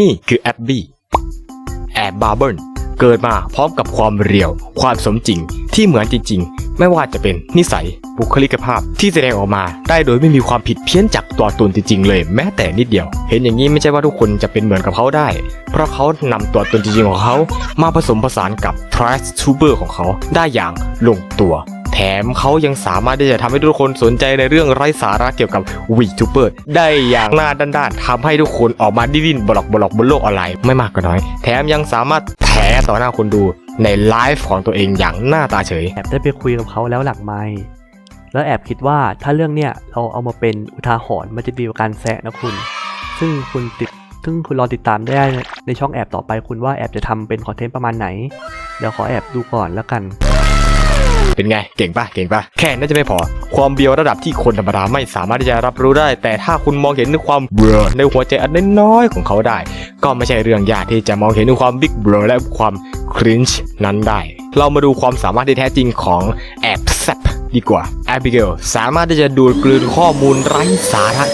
นี่คือแอบบี้แอบบาร์เบิลเกิดมาพร้อมกับความเรียว ความสมจริงที่เหมือนจริง ๆ ไม่ว่าจะเป็นนิสัยบุคลิกภาพที่แสดงออกมา ได้โดยไม่มีความผิดเพี้ยนจากตัวตนจริงๆเลย แม้แต่นิดเดียว เห็นอย่างนี้ไม่ใช่ว่าทุกคนจะเป็นเหมือนกับเขาได้ เพราะเขานำตัวตนจริงๆของเขา มาผสมผสานกับ t r a s t u b e r ของเขาได้อย่างลงตัว แถมเขายังสามารถที่จะทำให้ทุกคนสนใจในเรื่องไร้สาระเกี่ยวกับ VTuber ได้อย่างหน้าด้านๆทำให้ทุกคนออกมาดิ้นบล็อกบล็อกบนโลกออนไลน์ไม่มากก็น้อย แถมยังสามารถแถต่อหน้าคนดูในไลฟ์ของตัวเองอย่างหน้าตาเฉยแอบได้ไปคุยกับเขาแล้วหลังไมค์แล้วแอบคิดว่าถ้าเรื่องเนี้ยเราเอามาเป็นอุทาหรณ์มันจะดีกว่าการแซะนะคุณ ซึ่งคุณติดซึ่งคุณรอติดตามได้ในช่องแอบต่อไปคุณว่าแอบจะทำเป็นคอนเทนต์ประมาณไหน เดี๋ยวขอแอบดูก่อนแล้วกัน เป็นไง เก่งปะเก่งปะแค่นั้นจะไม่พอ ความเบียวระดับที่คนธรรมดาไม่สามารถที่จะรับรู้ได้ แต่ถ้าคุณมองเห็นความเบลอในหัวใจอันน้อยของเขาได้ ก็ไม่ใช่เรื่องยากที่จะมองเห็นความบิ๊กเบลอและความครินช์นั้นได้ เรามาดูความสามารถที่แท้จริงของแอบแซปดีกว่าแอบิเกลสามารถที่จะดูดกลืนข้อมูลไร้สาระ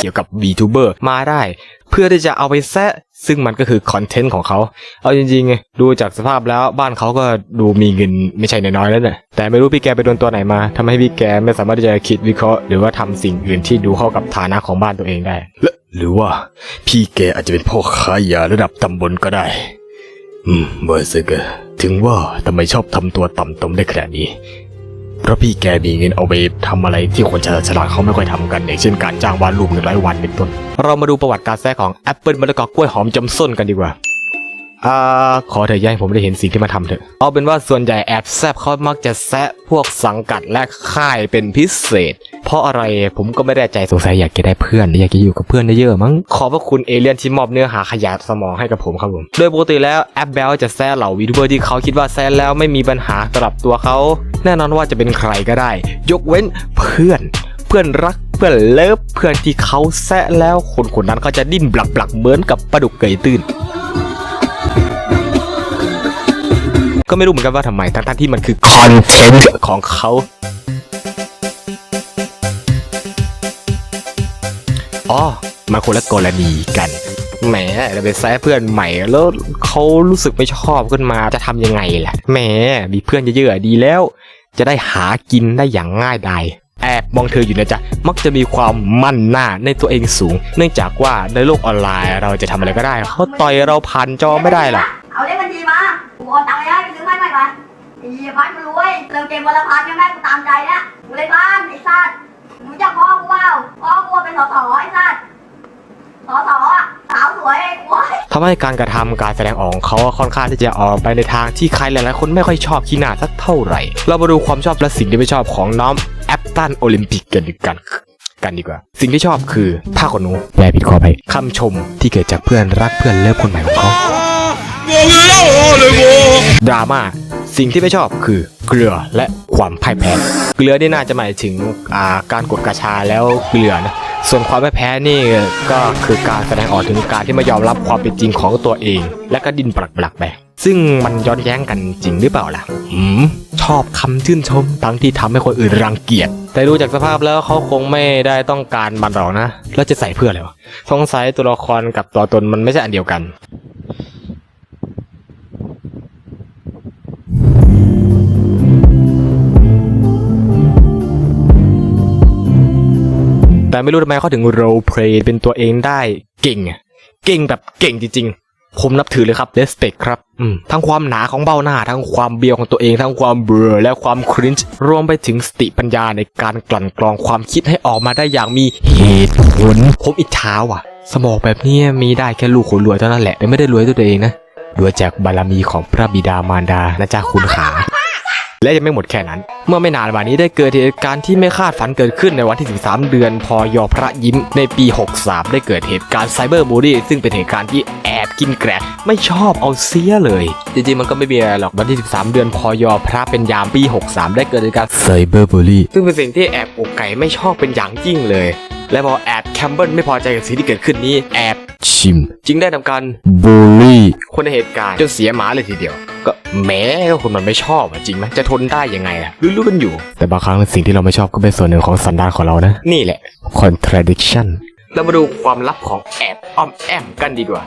เกี่ยวกับ VTuber มาได้ พื่อที่จะเอาไปแซะซึ่งมันก็คือคอนเทนต์ของเขา เอาจริงๆ ดูจากสภาพแล้วบ้านเขาก็ดูมีเงินไม่ใช่น้อยๆแล้วเนี่ยแต่ไม่รู้พี่แกไปโดนตัวไหนมาทำให้พี่แกไม่สามารถที่จะคิดวิเคราะห์หรือว่าทำสิ่งอื่นที่ดูเข้ากับฐานะของบ้านตัวเองได้ หรือว่าพี่แกอาจจะเป็นพ่อค้ายาระดับตำบลก็ได้ อืมเบอร์เซอร์เกอร์ถึงว่าทำไมชอบทำตัวต่ำตมได้ขนาดนี้ เพราะพี่แกมีเงินเอาไปทำอะไรที่คนฉลาดฉลาดเขาไม่ค่อยทำกันอย่างเช่นการจ้างวาดรูปหนึ่งร้อยวันเป็นต้น เรามาดูประวัติการแท้ของแอปเปิลมะละกอกล้วยหอมจำส้นกันดีกว่า อ่าขอเถอะอย่าให้ผมได้เห็นสิ่งที่มาทำเถอะ เอาเป็นว่าส่วนใหญ่แอบแซบเขามักจะแซะพวกสังกัดและค่ายเป็นพิเศษ เพราะอะไรผมก็ไม่แน่ใจสงสัยอยากจะได้เพื่อนออยากจะอยู่กับเพื่อนเยอะๆมั้ง ขอบพระคุณเอเลี่ยนที่มอบเนื้อหาขยะสมองให้กับผมครับผม โดยปกติแล้วแอปเบลจะแซะเหล่าวีทูเบอร์ที่เขาคิดว่าแซะแล้วไม่มีปัญหาสำหรับตัวเขา แน่นอนว่าจะเป็นใครก็ได้ ยกเว้นเพื่อนเพื่อนรักเพื่อนเลิฟเพื่อนที่เขาแซะแล้วคนคนนั้นเขาจะดิ้นบลักๆเหมือนกับปลาดุกเกยตื้น ก็ไม่รู้เหมือนกันว่าทำไมทั้งๆที่มันคือคอนเทนต์ของเขาอ๋อมาคนละกรณีกันแหมเราไปแซะเพื่อนใหม่แล้วเขารู้สึกไม่ชอบขึ้นมาจะทำยังไงล่ะแหมมีเพื่อนเยอะๆดีแล้ว จะได้หากินได้อย่างง่ายดายแอบมองเธออยู่นะจ๊ะมักจะมีความมั่นหน้าในตัวเองสูง เนื่องจากว่าในโลกออนไลน์เราจะทำอะไรก็ได้เขาต่อยเราผ่านจอไม่ได้หรอก เหี้ยพัดกูรวยเติมเกมวันละพันยังแม่กูตามใจเนี่ยกูเลยบ้านไอ้สัตว์มึงรู้จักพ่อกูเปล่าพ่อกูเป็นสสไอ้สัตว์สสอะสาวสวยไอ้กูทำให้การกระทำการแสดงออกของเขาค่อนข้างที่จะออกไปในทางที่ใครหลายๆคนไม่ค่อยชอบขี้หน้าสักเท่าไหร่ เรามาดูความชอบและสิ่งที่ไม่ชอบของน้องแอปตันโอลิมปิกกันดีกันกันดีกว่า สิ่งที่ชอบคือผ้าขนหนูแปลผิดขอไปคำชมที่เกิดจากเพื่อนรักเพื่อนเลิฟคนใหม่ของเขาดราม่า สิ่งที่ไม่ชอบคือเกลือและความพ่ายแพ้ เกลือนี่น่าจะหมายถึงาการกดกระชาแล้วเกลือนะส่วนความไม่แพ้นี่ก็คือการแสดงออกถึงการที่ไม่ยอมรับความเป็นจริงของตัวเอง และก็ดินปลักปลักไปซึ่งมันย้อนแย้งกันจริงหรือเปล่าล่ะอืมชอบคำชื่นชมทั้งที่ทำให้คนอื่นรังเกียจ แต่ดูจากสภาพแล้วเขาคงไม่ได้ต้องการมันหรอกนะ แล้วจะใส่เพื่ออะไรวะสงสัยตัวละครกับตัวตนมันไม่ใช่อันเดียวกัน แต่ไม่รู้ทำไมเขาถึงโรลเพลย์เป็นตัวเองได้เก่ง เก่งแบบเก่งจริงๆ ผมนับถือเลยครับ respect ครับทั้งความหนาของเบ้าหน้า ทั้งความเบียวของตัวเอง ทั้งความเบลอและความคริ้นช์รวมไปถึงสติปัญญาในการกลั่นกรองความคิดให้ออกมาได้อย่างมีเหตุผลผมอิจฉาว่ะ สมองแบบนี้มีได้แค่ลูกคนรวยเท่านั้นแหละแต่ไม่ได้รวยด้วยตัวเองนะรวยจากบารมีของพระบิดามารดานะจ๊ะคุณขา และยังไม่หมดแค่นั้น เมื่อไม่นานมานี้ได้เกิดเหตุการณ์ที่ไม่คาดฝันเกิดขึ้นในวันที่ 13 เดือนพยอพระยิ้มในปี 63 ได้เกิดเหตุการณ์ไซเบอร์บูลลี่ซึ่งเป็นเหตุการณ์ที่แอบกินแกรไม่ชอบเอาเสียเลย จริงๆ มันก็ไม่มีอะไรหรอกวันที่ 13 เดือนพยอพระเป็นยามปี 63 ได้เกิดเหตุการณ์ไซเบอร์บูลลี่ซึ่งเป็นสิ่งที่แอบอกไก่ไม่ชอบเป็นอย่างยิ่งเลย และพอแอดแคมเบิลไม่พอใจกับสิ่งที่เกิดขึ้นนี้แอบชิม จึงได้ทำการบูลลี่คนในเหตุการณ์จนเสียหมาเลยทีเดียว ก็แหม้ก็คนมันไม่ชอบอะจริงไหมจะทนได้ยังไงอะรู้ๆกันอยู่ แต่บางครั้งสิ่งที่เราไม่ชอบก็เป็นส่วนหนึ่งของสันดานของเรานะ นี่แหละ contradiction เรามาดูความลับของแอบอ้อมแอมกันดีกว่า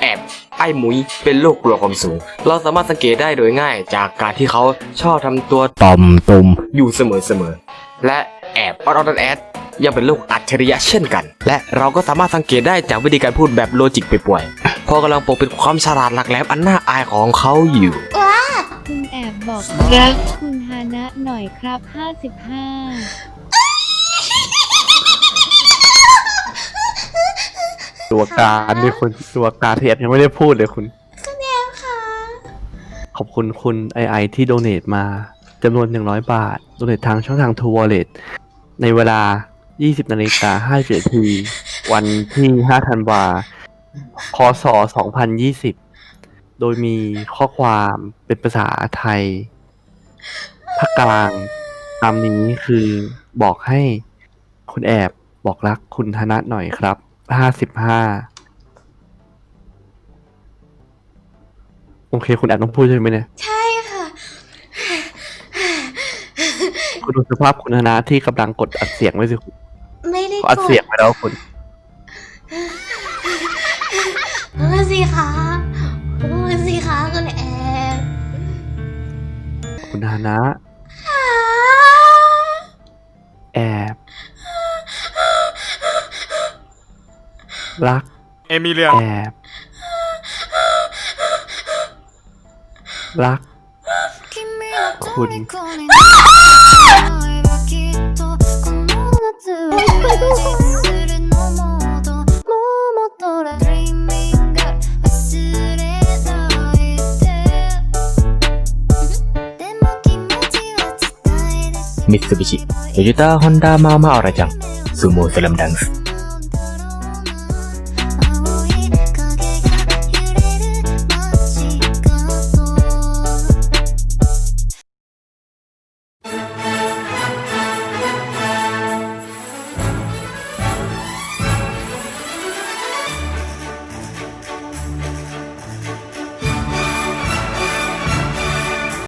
แอบไอ้หมุยเป็นโรคกลัวความสูง เราสามารถสังเกตได้โดยง่าย จากการที่เขาชอบทำตัวต่อมตุมอยู่เสมอๆและแอบออดอดแอดยังเป็นโรคอัจฉริยะเช่นกัน และเราก็สามารถสังเกตได้จากวิธีการพูดแบบโลจิกไปป่วยๆเพราะกำลังปกปิดความฉลาดหลักแหลมอันน่าอายของเขาอยู่ คุณแอบบอกรักคุณฮานะหน่อยครับ 55 ตัวการนี่คุณตัวการที่แอปยังไม่ได้พูดเลยคุณขอบคุณคุณไอไอที่โดเน a มาจำนวน 100 บาท โดเน a ทางช่องทาง True Wallet ในเวลา 20นาฬิกา50นาทีวันที่ 5 ธันวาค ศ2020 โดยมีข้อความเป็นภาษาไทยภาคกลางตามนี้คือบอกให้คุณแอบบอกรักคุณธนะหน่อยครับห้าสิบห้าโอเค คุณแอบต้องพูดใช่ไหมเนี่ย ใช่ค่ะ คุณดูสภาพคุณธนะที่กำลังกดอัดเสียงไว้สิคุณไม่ได้เขาอัดกเสียงไปแล้วคุณ เออสิคะเออสิคะคุณแอบคุณธนะ แอบ รัก เอมิเลียแอบ รัก คุณมิตซูบิชิโตโยต้าฮอน